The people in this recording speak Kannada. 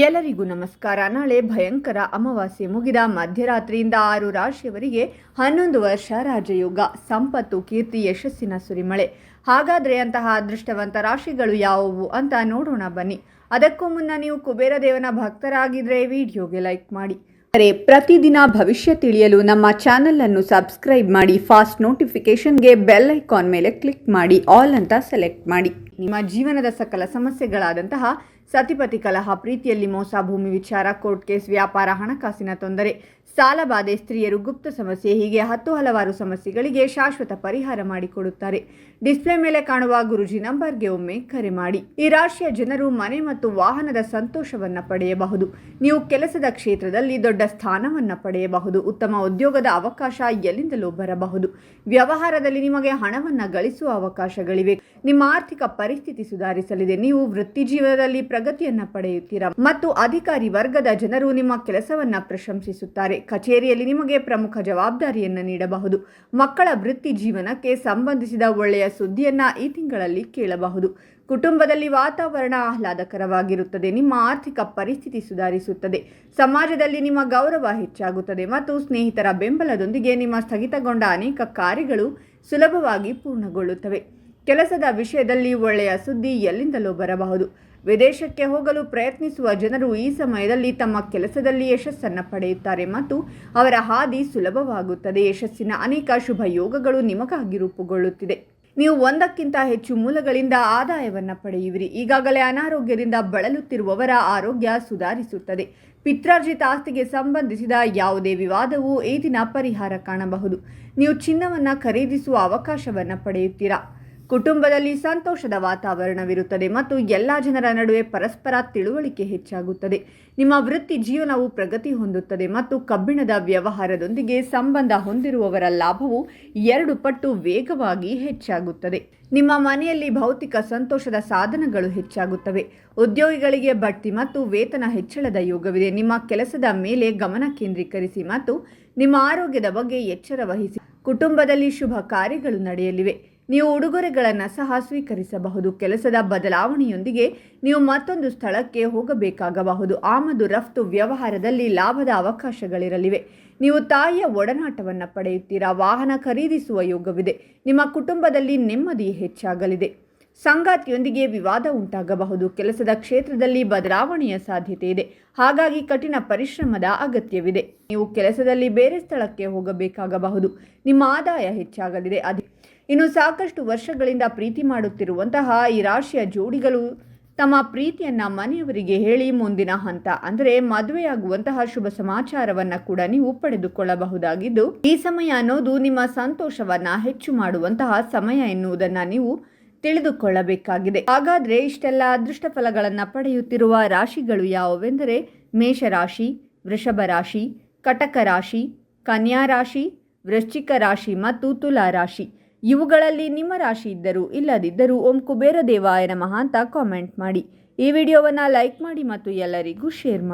ಎಲ್ಲರಿಗೂ ನಮಸ್ಕಾರ. ನಾಳೆ ಭಯಂಕರ ಅಮಾವಾಸ್ಯೆ ಮುಗಿದ ಮಧ್ಯರಾತ್ರಿಯಿಂದ ಆರು ರಾಶಿಯವರಿಗೆ ಹನ್ನೊಂದು ವರ್ಷ ರಾಜಯೋಗ, ಸಂಪತ್ತು, ಕೀರ್ತಿ, ಯಶಸ್ಸಿನ ಸುರಿಮಳೆ. ಹಾಗಾದ್ರೆ ಅಂತಹ ಅದೃಷ್ಟವಂತ ರಾಶಿಗಳು ಯಾವುವು ಅಂತ ನೋಡೋಣ ಬನ್ನಿ. ಅದಕ್ಕೂ ಮುನ್ನ ನೀವು ಕುಬೇರ ದೇವನ ಭಕ್ತರಾಗಿದ್ರೆ ವಿಡಿಯೋಗೆ ಲೈಕ್ ಮಾಡಿ. ಅರೆ, ಪ್ರತಿದಿನ ಭವಿಷ್ಯ ತಿಳಿಯಲು ನಮ್ಮ ಚಾನೆಲ್ ಅನ್ನು ಸಬ್ಸ್ಕ್ರೈಬ್ ಮಾಡಿ, ಫಾಸ್ಟ್ ನೋಟಿಫಿಕೇಷನ್ಗೆ ಬೆಲ್ ಐಕಾನ್ ಮೇಲೆ ಕ್ಲಿಕ್ ಮಾಡಿ, ಆಲ್ ಅಂತ ಸೆಲೆಕ್ಟ್ ಮಾಡಿ. ನಿಮ್ಮ ಜೀವನದ ಸಕಲ ಸಮಸ್ಯೆಗಳಾದಂತಹ ಸತಿಪತಿ ಕಲಹ, ಪ್ರೀತಿಯಲ್ಲಿ ಮೋಸ, ಭೂಮಿ ವಿಚಾರ, ಕೋರ್ಟ್ ಕೇಸ್, ವ್ಯಾಪಾರ, ಹಣಕಾಸಿನ ತೊಂದರೆ ಸಾಲಬಾಧೆ ಸ್ತ್ರೀಯರು ಗುಪ್ತ ಸಮಸ್ಯೆ, ಹೀಗೆ ಹತ್ತು ಹಲವಾರು ಸಮಸ್ಯೆಗಳಿಗೆ ಶಾಶ್ವತ ಪರಿಹಾರ ಮಾಡಿಕೊಡುತ್ತಾರೆ. ಡಿಸ್ಪ್ಲೇ ಮೇಲೆ ಕಾಣುವ ಗುರುಜಿ ನಂಬರ್ಗೆ ಒಮ್ಮೆ ಕರೆ ಮಾಡಿ. ಈ ರಾಶಿಯ ಜನರು ಮನೆ ಮತ್ತು ವಾಹನದ ಸಂತೋಷವನ್ನ ಪಡೆಯಬಹುದು. ನೀವು ಕೆಲಸದ ಕ್ಷೇತ್ರದಲ್ಲಿ ದೊಡ್ಡ ಸ್ಥಾನವನ್ನ ಪಡೆಯಬಹುದು. ಉತ್ತಮ ಉದ್ಯೋಗದ ಅವಕಾಶ ಎಲ್ಲಿಂದಲೂ ಬರಬಹುದು. ವ್ಯವಹಾರದಲ್ಲಿ ನಿಮಗೆ ಹಣವನ್ನ ಗಳಿಸುವ ಅವಕಾಶಗಳಿವೆ. ನಿಮ್ಮ ಆರ್ಥಿಕ ಪರಿಸ್ಥಿತಿ ಸುಧಾರಿಸಲಿದೆ. ನೀವು ವೃತ್ತಿ ಜೀವನದಲ್ಲಿ ಪ್ರಗತಿಯನ್ನ ಪಡೆಯುತ್ತೀರಾ? ಮತ್ತು ಅಧಿಕಾರಿ ವರ್ಗದ ಜನರು ನಿಮ್ಮ ಕೆಲಸವನ್ನ ಪ್ರಶಂಸಿಸುತ್ತಾರೆ. ಕಚೇರಿಯಲ್ಲಿ ನಿಮಗೆ ಪ್ರಮುಖ ಜವಾಬ್ದಾರಿಯನ್ನ ನೀಡಬಹುದು. ಮಕ್ಕಳ ವೃತ್ತಿ ಜೀವನಕ್ಕೆ ಸಂಬಂಧಿಸಿದ ಒಳ್ಳೆಯ ಸುದ್ದಿಯನ್ನ ಈ ತಿಂಗಳಲ್ಲಿ ಕೇಳಬಹುದು. ಕುಟುಂಬದಲ್ಲಿ ವಾತಾವರಣ ಆಹ್ಲಾದಕರವಾಗಿರುತ್ತದೆ. ನಿಮ್ಮ ಆರ್ಥಿಕ ಪರಿಸ್ಥಿತಿ ಸುಧಾರಿಸುತ್ತದೆ. ಸಮಾಜದಲ್ಲಿ ನಿಮ್ಮ ಗೌರವ ಹೆಚ್ಚಾಗುತ್ತದೆ ಮತ್ತು ಸ್ನೇಹಿತರ ಬೆಂಬಲದೊಂದಿಗೆ ನಿಮ್ಮ ಸ್ಥಗಿತಗೊಂಡ ಅನೇಕ ಕಾರ್ಯಗಳು ಸುಲಭವಾಗಿ ಪೂರ್ಣಗೊಳ್ಳುತ್ತವೆ. ಕೆಲಸದ ವಿಷಯದಲ್ಲಿ ಒಳ್ಳೆಯ ಸುದ್ದಿ ಎಲ್ಲಿಂದಲೂ ಬರಬಹುದು. ವಿದೇಶಕ್ಕೆ ಹೋಗಲು ಪ್ರಯತ್ನಿಸುವ ಜನರು ಈ ಸಮಯದಲ್ಲಿ ತಮ್ಮ ಕೆಲಸದಲ್ಲಿ ಯಶಸ್ಸನ್ನು ಪಡೆಯುತ್ತಾರೆ ಮತ್ತು ಅವರ ಹಾದಿ ಸುಲಭವಾಗುತ್ತದೆ. ಯಶಸ್ಸಿನ ಅನೇಕ ಶುಭ ಯೋಗಗಳು ನಿಮಗಾಗಿ ರೂಪುಗೊಳ್ಳುತ್ತಿದೆ. ನೀವು ಒಂದಕ್ಕಿಂತ ಹೆಚ್ಚು ಮೂಲಗಳಿಂದ ಆದಾಯವನ್ನು ಪಡೆಯುವಿರಿ. ಈಗಾಗಲೇ ಅನಾರೋಗ್ಯದಿಂದ ಬಳಲುತ್ತಿರುವವರ ಆರೋಗ್ಯ ಸುಧಾರಿಸುತ್ತದೆ. ಪಿತ್ರಾರ್ಜಿತ ಆಸ್ತಿಗೆ ಸಂಬಂಧಿಸಿದ ಯಾವುದೇ ವಿವಾದವು ಈ ದಿನ ಪರಿಹಾರ ಕಾಣಬಹುದು. ನೀವು ಚಿನ್ನವನ್ನು ಖರೀದಿಸುವ ಅವಕಾಶವನ್ನು ಪಡೆಯುತ್ತೀರಾ? ಕುಟುಂಬದಲ್ಲಿ ಸಂತೋಷದ ವಾತಾವರಣವಿರುತ್ತದೆ ಮತ್ತು ಎಲ್ಲ ಜನರ ನಡುವೆ ಪರಸ್ಪರ ತಿಳುವಳಿಕೆ ಹೆಚ್ಚಾಗುತ್ತದೆ. ನಿಮ್ಮ ವೃತ್ತಿ ಜೀವನವು ಪ್ರಗತಿ ಹೊಂದುತ್ತದೆ ಮತ್ತು ಕಬ್ಬಿಣದ ವ್ಯವಹಾರದೊಂದಿಗೆ ಸಂಬಂಧ ಹೊಂದಿರುವವರ ಲಾಭವು ಎರಡು ಪಟ್ಟು ವೇಗವಾಗಿ ಹೆಚ್ಚಾಗುತ್ತದೆ. ನಿಮ್ಮ ಮನೆಯಲ್ಲಿ ಭೌತಿಕ ಸಂತೋಷದ ಸಾಧನಗಳು ಹೆಚ್ಚಾಗುತ್ತವೆ. ಉದ್ಯೋಗಿಗಳಿಗೆ ಬಡ್ತಿ ಮತ್ತು ವೇತನ ಹೆಚ್ಚಳದ ಯೋಗವಿದೆ. ನಿಮ್ಮ ಕೆಲಸದ ಮೇಲೆ ಗಮನ ಕೇಂದ್ರೀಕರಿಸಿ ಮತ್ತು ನಿಮ್ಮ ಆರೋಗ್ಯದ ಬಗ್ಗೆ ಎಚ್ಚರ ವಹಿಸಿ. ಕುಟುಂಬದಲ್ಲಿ ಶುಭ ಕಾರ್ಯಗಳು ನಡೆಯಲಿವೆ. ನೀವು ಉಡುಗೊರೆಗಳನ್ನು ಸಹ ಸ್ವೀಕರಿಸಬಹುದು. ಕೆಲಸದ ಬದಲಾವಣೆಯೊಂದಿಗೆ ನೀವು ಮತ್ತೊಂದು ಸ್ಥಳಕ್ಕೆ ಹೋಗಬೇಕಾಗಬಹುದು. ಆಮದು ರಫ್ತು ವ್ಯವಹಾರದಲ್ಲಿ ಲಾಭದ ಅವಕಾಶಗಳಿರಲಿವೆ. ನೀವು ತಾಯಿಯ ಒಡನಾಟವನ್ನು ಪಡೆಯುತ್ತೀರಾ? ವಾಹನ ಖರೀದಿಸುವ ಯೋಗವಿದೆ. ನಿಮ್ಮ ಕುಟುಂಬದಲ್ಲಿ ನೆಮ್ಮದಿ ಹೆಚ್ಚಾಗಲಿದೆ. ಸಂಗಾತಿಯೊಂದಿಗೆ ವಿವಾದ ಉಂಟಾಗಬಹುದು. ಕೆಲಸದ ಕ್ಷೇತ್ರದಲ್ಲಿ ಬದಲಾವಣೆಯ ಸಾಧ್ಯತೆ ಇದೆ. ಹಾಗಾಗಿ ಕಠಿಣ ಪರಿಶ್ರಮದ ಅಗತ್ಯವಿದೆ. ನೀವು ಕೆಲಸದಲ್ಲಿ ಬೇರೆ ಸ್ಥಳಕ್ಕೆ ಹೋಗಬೇಕಾಗಬಹುದು. ನಿಮ್ಮ ಆದಾಯ ಹೆಚ್ಚಾಗಲಿದೆ. ಅದೇ ಇನ್ನು ಸಾಕಷ್ಟು ವರ್ಷಗಳಿಂದ ಪ್ರೀತಿ ಮಾಡುತ್ತಿರುವಂತಹ ಈ ರಾಶಿಯ ಜೋಡಿಗಳು ತಮ್ಮ ಪ್ರೀತಿಯನ್ನ ಮನೆಯವರಿಗೆ ಹೇಳಿ ಮುಂದಿನ ಹಂತ, ಅಂದರೆ ಮದುವೆಯಾಗುವಂತಹ ಶುಭ ಸಮಾಚಾರವನ್ನು ಕೂಡ ನೀವು ಪಡೆದುಕೊಳ್ಳಬಹುದಾಗಿದ್ದು, ಈ ಸಮಯ ಅನ್ನೋದು ನಿಮ್ಮ ಸಂತೋಷವನ್ನ ಹೆಚ್ಚು ಮಾಡುವಂತಹ ಸಮಯ ಎನ್ನುವುದನ್ನು ನೀವು ತಿಳಿದುಕೊಳ್ಳಬೇಕಾಗಿದೆ. ಹಾಗಾದ್ರೆ ಇಷ್ಟೆಲ್ಲ ಅದೃಷ್ಟ ಫಲಗಳನ್ನು ಪಡೆಯುತ್ತಿರುವ ರಾಶಿಗಳು ಯಾವುವೆಂದರೆ ಮೇಷರಾಶಿ, ವೃಷಭ ರಾಶಿ, ಕಟಕ ರಾಶಿ, ಕನ್ಯಾ ರಾಶಿ, ವೃಶ್ಚಿಕ ರಾಶಿ ಮತ್ತು ತುಲಾ ರಾಶಿ. ಇವುಗಳಲ್ಲಿ ನಿಮ್ಮ ರಾಶಿ ಇದ್ದರೂ ಇಲ್ಲದಿದ್ದರೂ ಓಂ ಕುಬೇರ ದೇವಾಯ ನಮಃ ಕಾಮೆಂಟ್ ಮಾಡಿ. ಈ ವಿಡಿಯೋವನ್ನು ಲೈಕ್ ಮಾಡಿ ಮತ್ತು ಎಲ್ಲರಿಗೂ ಶೇರ್ ಮಾಡಿ.